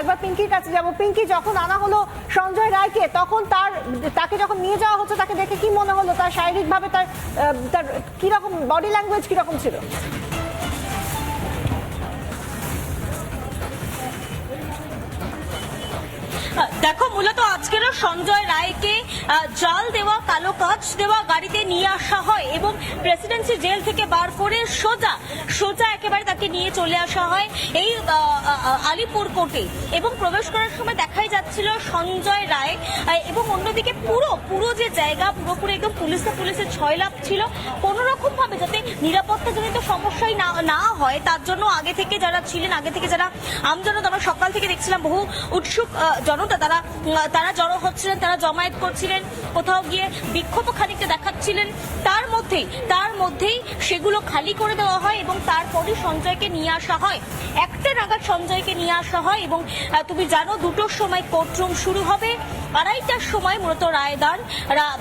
একবার পিঙ্কির কাছে যাব। পিঙ্কি যখন আনা হলো সঞ্জয় রায়কে, তখন তার, তাকে যখন নিয়ে যাওয়া হচ্ছে, তাকে দেখে কি মনে হলো? তার শারীরিকভাবে তার তার কীরকম বডি ল্যাঙ্গুয়েজ কীরকম ছিল? মূলত আজকেরও সঞ্জয় রায়কে জাল দেওয়া, কালো কাজ দেওয়া গাড়িতে নিয়ে আসা হয় এবং প্রেসিডেন্সি জেল থেকে বার করে সোজা সোজা একেবারে তাকে নিয়ে চলে আসা হয় এই আলিপুর কোর্টে। এবং প্রবেশ করার সময় দেখাই যাচ্ছিল সঞ্জয় রায় এবং অন্যদিকে পুরো পুরো যে জায়গা, পুরোপুরি একদম পুলিশে পুলিশের ছয় লাভ ছিল। কোন রকম ভাবে যাতে নিরাপত্তা জনিত সমস্যাই না না হয়, তার জন্য আগে থেকে যারা ছিলেন, আগে থেকে যারা আমজনতা, আমরা সকাল থেকে দেখছিলাম বহু উৎসুক জনতা, তারা তারা জড়ো হচ্ছিলেন তারা জমায়েত করছিলেন কোথাও গিয়ে বিক্ষোভ খানিকটা দেখাচ্ছিলেন। মধ্যেই, তার মধ্যেই সেগুলো খালি করে দেওয়া হয় এবং তারপরে সঞ্জয়কে নিয়ে আসা হয়। একটা নাগাদ সঞ্জয়কে নিয়ে আসা হয় এবং তুমি জানো দুটোর সময় কোর্টরুম শুরু হবে। আড়াইটার সময় মূলত রায়দান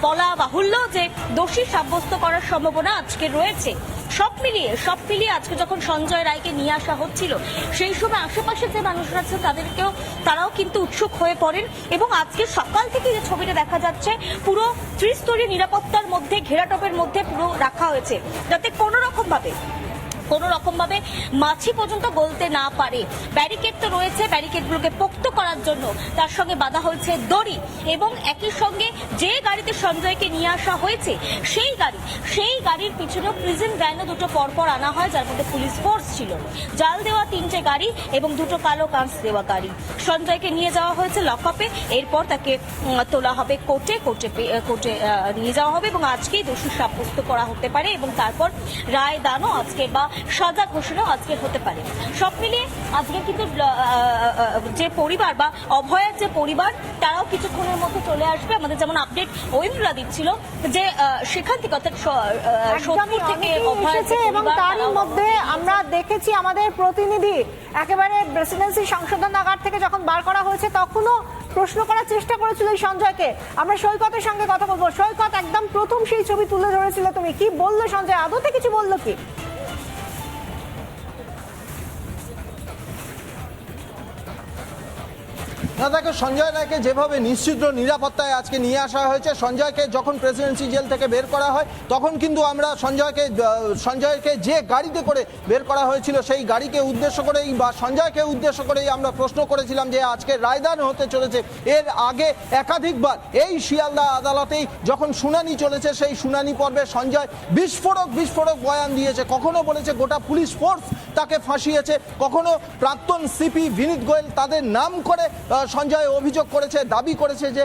বলা বাহুল্য যে দোষী সাব্যস্ত করার সম্ভাবনা আজকে রয়েছে। সব মিলিয়ে সব মিলিয়ে আজকে যখন সঞ্জয় রায়কে নিয়ে আসা হচ্ছিল, সেই সময় আশেপাশে যে মানুষরা আছে তাদেরকেও তারাও কিন্তু উৎসুক হয়ে পড়েন এবং আজকে সকাল থেকে যে ছবিটা দেখা যাচ্ছে, পুরো ত্রিস্তরীয় নিরাপত্তার মধ্যে, ঘেরাটপের মধ্যে রাখা হয়েছে। যাতে কোনো রকম ভাবে কোনো রকম ভাবে মাছি পর্যন্ত গলতে না পারে। ব্যারিকেড তো রয়েছে, ব্যারিকেডগুলোকে পোক্ত করার জন্য। তার সঙ্গে বাধা হয়েছে দড়ি এবং একই সঙ্গে যে গাড়িতে সঞ্জয়কে নিয়ে আসা হয়েছে, সেই গাড়ি, সেই গাড়ির পিছনে প্রিজন ভ্যানও দুটো পরপর আনা হয়, যার মধ্যে পুলিশ ফোর্স ছিল। জাল দেওয়া তিনটে গাড়ি এবং দুটো কালো কাঁচ দেওয়া গাড়ি। সঞ্জয়কে নিয়ে যাওয়া হয়েছে লক লকআপে, এরপর তাকে তোলা হবে কোর্টে কোর্টে কোর্টে নিয়ে যাওয়া হবে এবং আজকেই দোষী সাব্যস্ত করা হতে পারে এবং তারপর রায় দানও আজকে বা সাজা ঘোষণা আজকে হতে পারে। সব মিলিয়ে আজকে কিন্তু যে পরিবার বা অভয়ের যে পরিবার তারাও কিছুক্ষণের মধ্যে চলে আসবে। আমাদের যেমন আপডেট ঐন্দ্রা দিচ্ছিল যে সেখান থেকে অর্থাৎ সোদপুর থেকে এবং তারই মধ্যে আমরা দেখেছি আমাদের প্রতিনিধি একেবারে প্রেসিডেন্সি সংশোধনাগার থেকে যখন বার করা হয়েছে তখনও প্রশ্ন করার চেষ্টা করেছিল এই সঞ্জয়কে। আমরা সৈকতের সঙ্গে কথা বলব। সৈকত একদম প্রথম সেই ছবি তুলে ধরেছিল। তুমি কি বলল সঞ্জয়? আদতে কিছু বলল কি? দেখো সঞ্জয় রায়কে যেভাবে নিশ্চিত নিরাপত্তায় আজকে নিয়ে আসা হয়েছে, সঞ্জয়কে যখন প্রেসিডেন্সি জেল থেকে বের করা হয়, তখন কিন্তু আমরা সঞ্জয়কে সঞ্জয়কে যে গাড়িতে করে বের করা হয়েছিল, সেই গাড়িকে উদ্দেশ্য করেই বা সঞ্জয়কে উদ্দেশ্য করেই আমরা প্রশ্ন করেছিলাম যে আজকে রায়দান হতে চলেছে। এর আগে একাধিকবার এই শিয়ালদা আদালতেই যখন শুনানি চলেছে, সেই শুনানি পর্বে সঞ্জয় বিস্ফোরক বিস্ফোরক বয়ান দিয়েছে। কখনো বলেছে গোটা পুলিশ ফোর্স তাকে ফাঁসিয়েছে, কখনো প্রাক্তন সিপি বিনীত গোয়েল তাদের নাম করে সঞ্জয় অভিযোগ করেছে, দাবি করেছে যে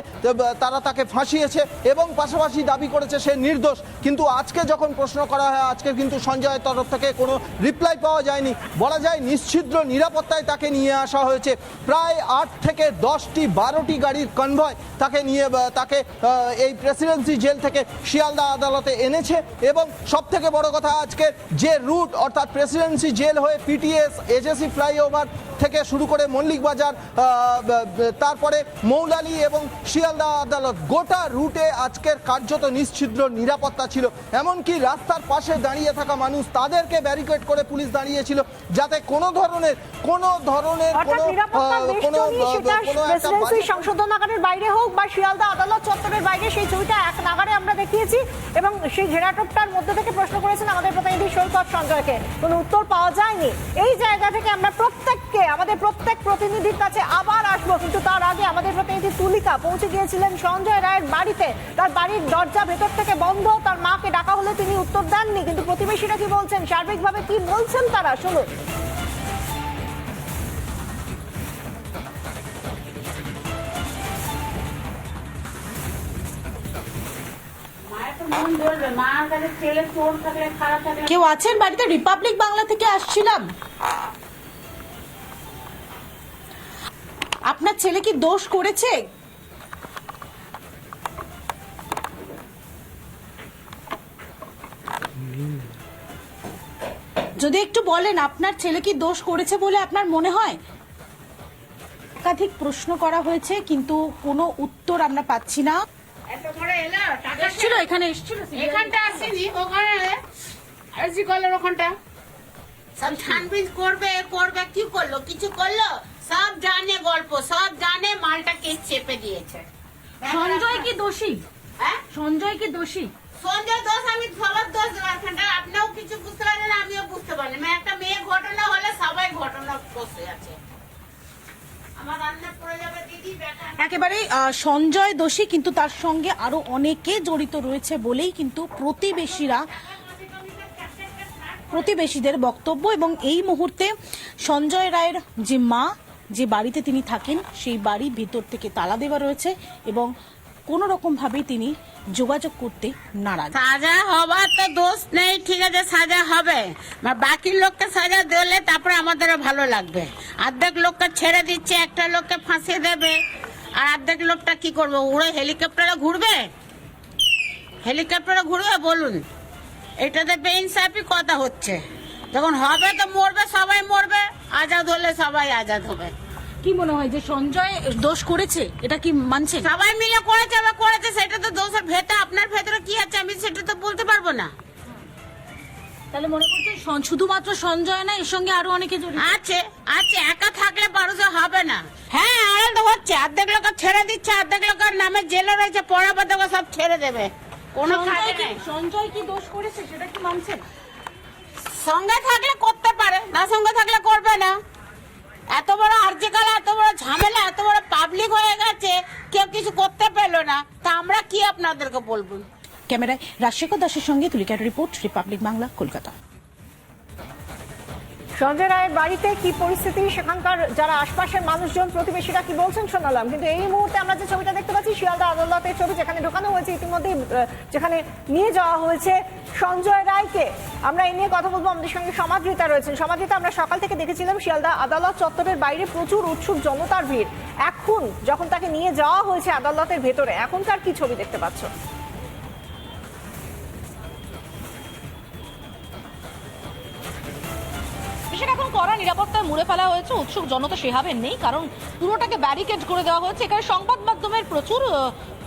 তারা তাকে ফাঁসিয়েছে এবং পাশাপাশি দাবি করেছে সে নির্দোষ। কিন্তু আজকে যখন প্রশ্ন করা হয়, আজকে কিন্তু সঞ্জয়ের তরফ থেকে কোনো রিপ্লাই পাওয়া যায়নি। বলা যায় নিশ্ছিদ্র নিরাপত্তায় তাকে নিয়ে আসা হয়েছে। প্রায় আট থেকে দশটি, বারোটি গাড়ির কনভয় তাকে নিয়ে তাকে এই প্রেসিডেন্সি জেল থেকে শিয়ালদা আদালতে এনেছে। এবং সব থেকে বড় কথা, আজকে যে রুট অর্থাৎ প্রেসিডেন্সি জেল হয়ে পিটিএস এজেসি ফ্লাইওভার থেকে শুরু করে মল্লিক বাজার তারপরে মৌলালি এবং শিয়ালদা আদালত গোটা রুটে আজকের কার্যত নিশ্ছিদ্র নিরাপত্তা ছিল। এমনকি রাস্তার পাশে দাঁড়িয়ে থাকা মানুষ তাদেরকে ব্যারিকেড করে পুলিশ দাঁড়িয়েছিল যাতে কোনো ধরনের কোনো ধরনের কোনো সংশোধনাগারের বাইরে হোক বা শিয়ালদা আদালত চত্বরের বাইরে সেই ছবিটা এক নাগারে আমরা দেখিয়েছি এবং সেই ঘেরাটোপটার মধ্যে থেকে প্রশ্ন করেছেন আমাদের প্রতিনিধি সৈকত সঞ্জয়কে। কোনো উত্তর পাওয়া যায়নি। এই জায়গা থেকে আমরা প্রত্যেককে আমাদের প্রত্যেক প্রতিনিধির কাছে আবার আসব। কিন্তু তার আগে আমাদের প্রতিনিধি তুলিকা পৌঁছে গিয়েছিলেন সঞ্জয় রায়ের বাড়িতে। তার বাড়ির দরজা ভেতর থেকে বন্ধ। তার মাকে ডাকা হলে তিনি উত্তর দেননি কিন্তু প্রতিবেশীরা কি বলছেন সার্বিকভাবে কি বলছেন তারা? শুনুন। মন কেউ আছেন বাড়িতে? রিপাবলিক বাংলা থেকে আসছিলাম। আপনার ছেলে কি দোষ করেছে? যদি একটু বলেন আপনার ছেলে কি দোষ করেছে বলে আপনার মনে হয়? একাধিক প্রশ্ন করা হয়েছে কিন্তু কোনো উত্তর আমরা পাচ্ছি না। এসছিল এখানে এসছিল এখানটা আসেনি ওখানে এসি কলের ওখানটা। সব ছানবিন করবে করবে কি করল? কিছু করল? সব জানে গল্প সব জানে মালটা কেস চেপে দিয়েছে। সঞ্জয় কি দোষী? হ্যাঁ? সঞ্জয় কি দোষী? সঞ্জয় দোষ আমি সবার দোষ এখানটা আপনিও কিছু বুঝতে পারেন আমিও বুঝতে পারি না। একটা মেয়ে ঘটনা হলে সবাই ঘটনা বসে আছে। আমার রান্না পড়ে যাবে দিদি বেটা একেবারে সঞ্জয় দোষী কিন্তু তার সঙ্গে আরও অনেকে জড়িত রয়েছে বলেই কিন্তু প্রতিবেশীরা প্রতিবেশীদের বক্তব্য এবং এই মুহূর্তে সঞ্জয় রায়ের যে মা যে বাড়িতে তিনি থাকেন, সেই বাড়ি ভেতর থেকে তালা দেওয়া রয়েছে এবং কোনো রকম ভাবেই তিনি যোগাযোগ করতে নারাজ। সাজা হবার তো দোষ নেই, ঠিক আছে, সাজা হবে। বাকি লোককে সাজা দিলে তারপরে আমাদেরও ভালো লাগবে। অর্ধেক লোককে ছেড়ে দিচ্ছে, একটা লোককে ফাঁসিয়ে দেবে। আর অর্ধেক লোকটা কি করবে? উড়ে হেলিকপ্টারে ঘুরবে? হেলিকপ্টারে ঘুরবে, বলুন। এটাতে বেইনসাফি কথা হচ্ছে। যখন হবে তো মরবে সবাই মরবে। আজাদ হলে সবাই আজাদ হবে। কি মনে হয় যে সঞ্জয় দোষ করেছে? এটা কি মানছে সবাই মিলে করেছে বা করেছে সেটা তো দোষের ভেতরে আপনার ভেতরে কি আছে? আমি সেটা তো বলতে পারব না। তাহলে মনে করছেন শুধুমাত্র সঞ্জয় না এর সঙ্গে আরও অনেকে জড়িত। আছে আছে একা থাকলে মানুষের হবে না। হ্যাঁ তো হচ্ছে। অর্ধেক লোক ছেড়ে দিচ্ছে অর্ধেক লোকের নামে জেলে রয়েছে তোকে সব ছেড়ে দেবে। কোনো সঞ্জয় কি- সঞ্জয় কি দোষ করেছে সেটা কি মানছেন? সঙ্গে থাকলে করতে পারে, না সঙ্গে থাকলে করবে না। এত বড় আর্জিকাল এত বড় ঝামেলা, এত বড় পাবলিক হয়ে গেছে, কেউ কিছু করতে পেল না। তা আমরা কি আপনাদেরকে বলব? ক্যামেরায় রাজশেখর দাসের সঙ্গে তুলিকার রিপোর্ট, রিপাবলিক বাংলা, কলকাতা। সঞ্জয় রায়ের বাড়িতে কি পরিস্থিতি? সেখানকার যারা আশপাশের মানুষজন, প্রতিবেশীরা কি বলছেন শোনালাম। কিন্তু এই মুহূর্তে আমরা যে ছবিটা দেখতে পাচ্ছি, শিয়ালদা আদালতের ছবি, যেখানে ঢোকানো হয়েছে ইতিমধ্যেই যেখানে নিয়ে যাওয়া হয়েছে সঞ্জয় রায়কে। আমরা এই নিয়ে কথা বলব। আমাদের সঙ্গে সমাদৃতা রয়েছেন। সমাদৃতা, আমরা সকাল থেকে দেখেছিলাম, শিয়ালদা আদালত চত্বরের বাইরে প্রচুর উৎসুক জনতার ভিড়। এখন যখন তাকে নিয়ে যাওয়া হয়েছে আদালতের ভেতরে, এখনকার কি ছবি দেখতে পাচ্ছ? কড়া নিরাপত্তায় মুড়ে ফেলা হয়েছে, উৎসুক জনতা সেভাবে নেই, কারণ পুরোটাকে ব্যারিকেড করে দেওয়া হয়েছে। এখানে সংবাদ মাধ্যমের প্রচুর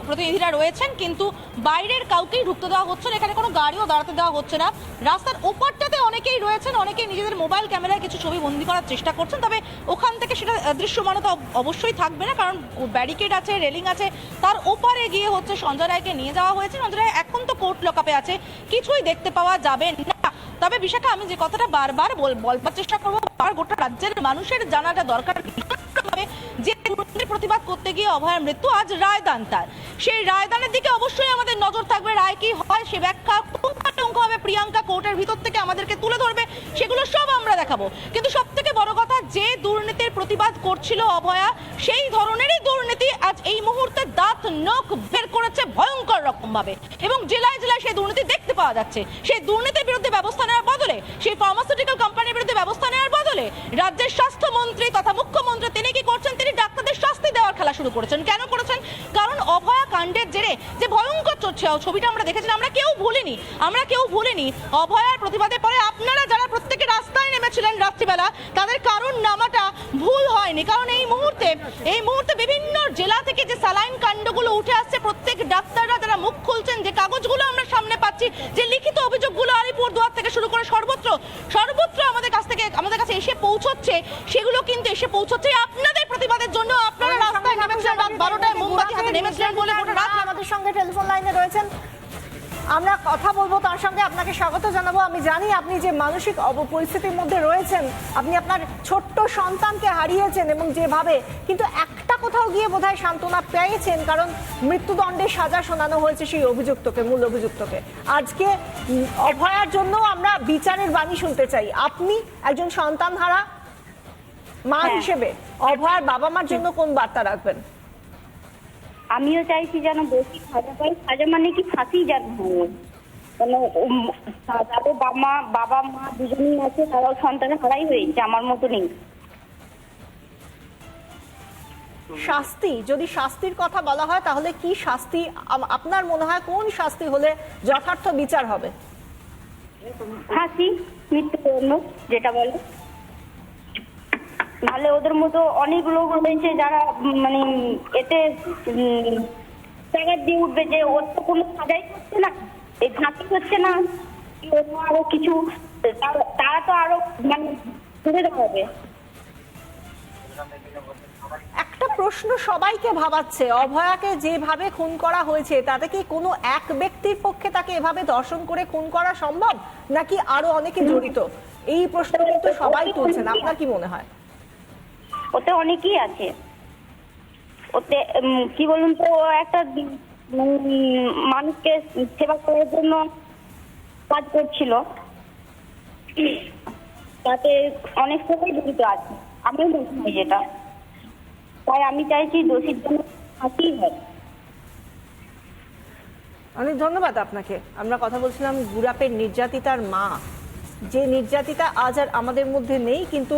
প্রতিনিধিরা রয়েছেন, কিন্তু বাইরের কাউকেই ঢুকতে দেওয়া হচ্ছে না। এখানে কোনো গাড়িও দাঁড়াতে দেওয়া হচ্ছে না। রাস্তার ওপারটাতে অনেকেই রয়েছেন, অনেকেই নিজেদের মোবাইল ক্যামেরায় কিছু ছবি বন্দি করার চেষ্টা করছেন, তবে ওখান থেকে সেটা দৃশ্যমানতা অবশ্যই থাকবে না, কারণ ব্যারিকেড আছে রেলিং আছে, তার ওপারে গিয়ে হচ্ছে সঞ্জয় রায়কে নিয়ে যাওয়া হয়েছে। সঞ্জয় রায় এখন তো কোর্ট লকআপে আছে, কিছুই দেখতে পাওয়া যাবে না। তবে বিশাখা, আমি যে কথাটা বারবার বলবার চেষ্টা করব গোটা রাজ্যের মানুষের জানাটা দরকার। যে প্রতিবাদ করতে গিয়ে অভয়ের মৃত্যু আজ রায়দান তার সেই রায়দানের দিকে অবশ্যই আমাদের নজর থাকবে। রায় কি হয়, সে ব্যাখ্যা হবে প্রিয়াঙ্কা কোর্টের ভিতর থেকে আমাদেরকে তুলে ধরবে, সেগুলো সব আমরা দেখাবো। কিন্তু সব থেকে বড় কথা যে দুর্নীতির প্রতিবাদ করছিল অভয়া, সেই ধরনেরই দুর্নীতি আজ এই মুহূর্তে দাঁত, নখ বের করেছে ভয়ঙ্কর রকম ভাবে এবং জেলায় জেলায় সেই দুর্নীতি দেখতে পাওয়া যাচ্ছে। সেই দুর্নীতির বিরুদ্ধে ব্যবস্থা নেওয়ার বদলে, সেই ফার্মাসিউটিক্যাল কোম্পানির বিরুদ্ধে ব্যবস্থা নেওয়ার বদলে, রাজ্যের স্বাস্থ্যমন্ত্রী তথা মুখ্যমন্ত্রী তিনি কি করছেন? তিনি ডাক্তারদের শাস্তি দেওয়ার খেলা শুরু করেছেন। কেন করেছেন? কারণ অভয়া কাণ্ডের জেরে যে ভয়ঙ্কর ছবিটা আমরা দেখেছিলাম, আমরা কেউ ভুলিনি। আমরা কেউ ভুলিনি অভয়ার প্রতিবাদের পরে আপনারা যারা রাস্তায় নেমেছিলেন রাত্রিবেলা তাদের কারণ নামাটা ভুল হয়নি। কারণ এই মুহূর্তে এই মুহূর্তে বিভিন্ন জেলা থেকে যে সালাইন কাণ্ডগুলো উঠে আসছে প্রত্যেক ডাক্তাররা যারা মুখ খুলছেন যে কাগজগুলো আমরা সামনে পাচ্ছি যে লিখিত অভিযোগগুলো আলিপুর দুয়ার থেকে শুরু করে সর্বত্র সর্বত্র আমাদের কাছ থেকে আমাদের কাছে এসে পৌঁছচ্ছে সেগুলো কিন্তু এসে পৌঁছচ্ছে। আপনাদের প্রতিবাদের জন্য আপনারা রাস্তায় নেমেছিলেন রাত বারোটায় মোমবাতি হাতে নেমেছিলেন বলে রাত আমাদের সঙ্গে টেলিফোন লাইনে রয়েছেন। আমরা কথা বলব তার সঙ্গে আপনাকে স্বাগত জানাব। আমি জানি আপনি যে মানসিক পরিস্থিতির মধ্যে রয়েছেন আপনি আপনার ছোট্ট সন্তানকে হারিয়েছেন এবং যেভাবে কিন্তু একটা কোথাও গিয়ে বোধহয় সান্ত্বনা পেয়েছেন কারণ মৃত্যুদণ্ডের সাজা শোনানো হয়েছে সেই অভিযুক্তকে মূল অভিযুক্তকে। আজকে অভয়ার জন্য আমরা বিচারের বাণী শুনতে চাই। আপনি একজন সন্তান হারা মা হিসেবে অভয়ার বাবা মার জন্য কোন বার্তা রাখবেন? আমিও চাইছি যেন বেশি সাজা পাই সাজা মানে কি ফাঁসি যেন হয়। কেন তাদের বাবা বাবা মা দুজনেই আছে তারাও সন্তান হারাই হয়েছে আমার মতো নেই শাস্তি যদি শাস্তির কথা বলা হয় তাহলে কি শাস্তি আপনার মনে হয় কোন শাস্তি হলে যথার্থ বিচার হবে? ফাঁসি মৃত্যুদণ্ড যেটা বলে। নাহলে ওদের মতো অনেক লোক রয়েছে যারা মানে এতে দিয়ে উঠবে যে ওর তো কোনো সাজাই করছে না এই ফাঁসি হচ্ছে না আরও কিছু তারা- তো আরও মানে দেওয়া হবে। একটা প্রশ্ন সবাইকে ভাবাচ্ছে, অভয়াকে যেভাবে খুন করা হয়েছে, তাতে কি কোনো এক ব্যক্তির পক্ষে তাকে এভাবে দর্শন করে খুন করা সম্ভব, নাকি আরও অনেকে জড়িত? এই প্রশ্ন কিন্তু সবাই তুলছেন, আপনার কি মনে হয়? ওতে অনেকেই আছে। ওতে কি বলুন তো একটা মানুষকে সেবা করার জন্য কাজ করছিল। তাতে অনেক সময় জড়িত আছে। আমি হয় যেটা। তাই আমি চাইছি দোষীর জন্য ফাঁসি হয়। অনেক ধন্যবাদ আপনাকে। আমরা কথা বলছিলাম গুরাপের নির্যাতিতার মা। যে নির্যাতিতা আজ আর আমাদের মধ্যে নেই, কিন্তু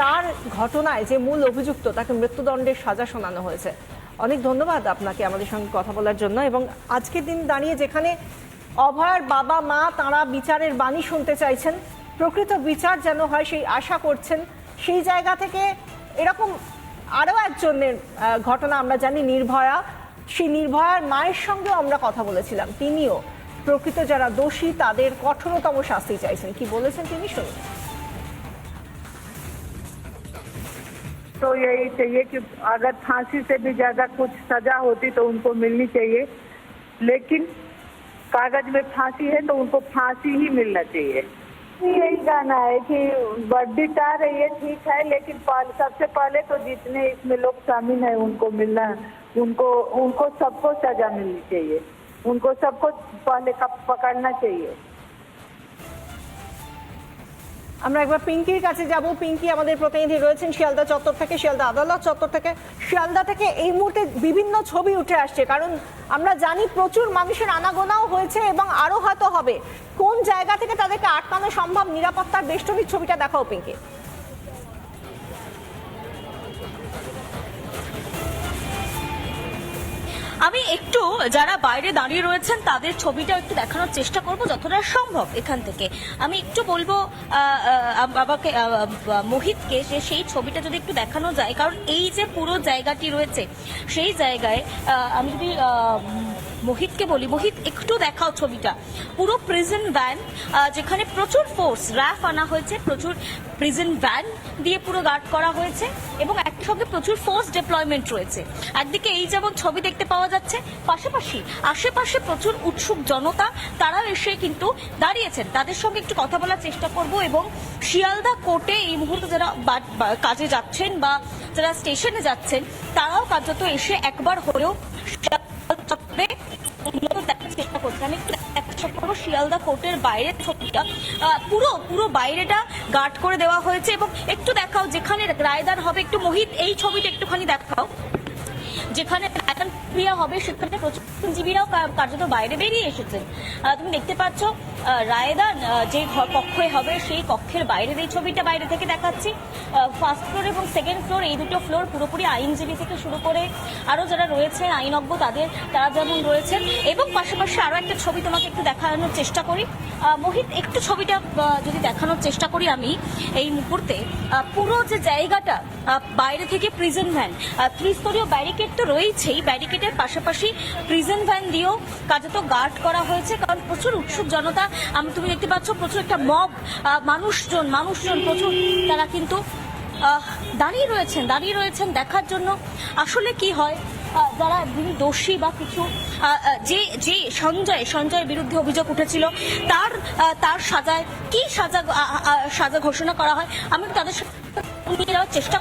তার ঘটনায় যে মূল অভিযুক্ত তাকে মৃত্যুদণ্ডের সাজা শোনানো হয়েছে। অনেক ধন্যবাদ আপনাকে আমাদের সঙ্গে কথা বলার জন্য এবং আজকের দিন দাঁড়িয়ে যেখানে অভয়ার বাবা, মা তারা বিচারের বাণী শুনতে চাইছেন, প্রকৃত বিচার যেন হয় সেই আশা করছেন, সেই জায়গা থেকে এরকম আরও একজনের ঘটনা আমরা জানি নির্ভয়া। সেই নির্ভয়ার মায়ের সঙ্গেও আমরা কথা বলেছিলাম। তিনিও প্রকৃত যারা দোষী তাদের কঠোরতম শাস্তি চাইছেন। কি বলেছেন তিনি শুনুন। तो यही चाहिए कि अगर फांसी से भी ज़्यादा कुछ सजा होती तो उनको मिलनी चाहिए। लेकिन कागज़ में फांसी है तो उनको फांसी ही मिलना चाहिए। यही कहना है कि बड्डी टा रही है, ठीक है, लेकिन सबसे पहले तो जितने इसमें लोग शामिल हैं, उनको मिलना, उनको उनको सबको सजा मिलनी चाहिए। उनको सबको पहले कप- पकड़ना चाहिए। আমরা একবার পিঙ্কির কাছে যাব। পিঙ্কি আমাদের প্রতিনিধি রয়েছেন শিয়ালদা চত্বর থেকে, শিয়ালদা আদালত চত্বর থেকে। শিয়ালদা থেকে এই মুহূর্তে বিভিন্ন ছবি উঠে আসছে, কারণ আমরা জানি প্রচুর মানুষের আনাগোনাও হয়েছে এবং আরও হয়তো হবে। কোন জায়গা থেকে তাদেরকে আটকানো সম্ভব? নিরাপত্তার বেষ্টনীর ছবিটা দেখাও পিঙ্কি। আমি একটু যারা বাইরে দাঁড়িয়ে রয়েছেন, তাদের ছবিটা একটু দেখানোর চেষ্টা করব যতটা সম্ভব এখান থেকে। আমি একটু বলব বাবাকে মোহিতকে যে সেই ছবিটা যদি একটু দেখানো যায়, কারণ এই যে পুরো জায়গাটি রয়েছে, সেই জায়গায় আমি যদি মোহিতকে বলি, মোহিত, একটু দেখাও ছবিটা। পুরো প্রিজন ভ্যান যেখানে প্রচুর ফোর্স র্যাফ আনা হয়েছে, প্রচুর প্রিজন ভ্যান দিয়ে পুরো গার্ড করা হয়েছে এবং একই সঙ্গে প্রচুর ফোর্স ডিপ্লয়মেন্ট রয়েছে। একদিকে এই যেমন ছবি দেখতে পাওয়া যাচ্ছে, পাশাপাশি আশেপাশে প্রচুর উৎসুক জনতা, তারাও এসে কিন্তু দাঁড়িয়েছেন। তাদের সঙ্গে একটু কথা বলার চেষ্টা করব এবং শিয়ালদা কোর্টে এই মুহূর্তে যারা কাজে যাচ্ছেন বা যারা স্টেশনে যাচ্ছেন, তারাও কার্যত এসে একবার হলেও মূলত দেখার চেষ্টা করছে আমি চেষ্টা শিয়ালদা কোর্টের বাইরের ছবিটা পুরো পুরো বাইরেটা গার্ড করে দেওয়া হয়েছে এবং একটু দেখাও যেখানে রায়দান হবে, একটু মোহিত, এই ছবিটা একটুখানি দেখাও। যেখানে ক্রিয়া হবে, সেখানে প্রচুর আইনজীবীরাও কা- কার্যত বাইরে বেরিয়ে এসেছেন তুমি দেখতে পাচ্ছ রায়দান যে কক্ষে হবে, সেই কক্ষের বাইরের এই ছবিটা বাইরে থেকে দেখাচ্ছি ফার্স্ট ফ্লোর এবং সেকেন্ড ফ্লোর এই দুটো ফ্লোর পুরোপুরি আইনজীবী থেকে শুরু করে আরও যারা রয়েছেন আইনজ্ঞ, তাদের, তারা যেমন রয়েছেন। এবং পাশাপাশি আরও একটা ছবি তোমাকে একটু দেখানোর চেষ্টা করি। মোহিত, একটু ছবিটা যদি দেখানোর চেষ্টা করি আমি এই মুহূর্তে। পুরো যে জায়গাটা বাইরে থেকে প্রিজন ভ্যান ত্রিস্তরীয় ব্যারিকেড তো রয়েছেই। ব্যারিকেডের পাশাপাশি প্রিজন ভ্যান দিয়েও কার্যত গার্ড করা হয়েছে। কারণ প্রচুর উৎসুক জনতা। আমি তুমি দেখতে পাচ্ছ প্রচুর একটা মব মানুষজন মানুষজন প্রচুর। তারা কিন্তু দাঁড়িয়ে রয়েছেন দাঁড়িয়ে রয়েছেন দেখার জন্য। আসলে কি হয় যারা যিনি দোষী বা কিছু যে যে সঞ্জয়, সঞ্জয়ের বিরুদ্ধে অভিযোগ উঠেছিল, তার তার সাজায়, কি সাজা সাজা ঘোষণা করা হয়, আমি তাদের সাথে চেষ্টা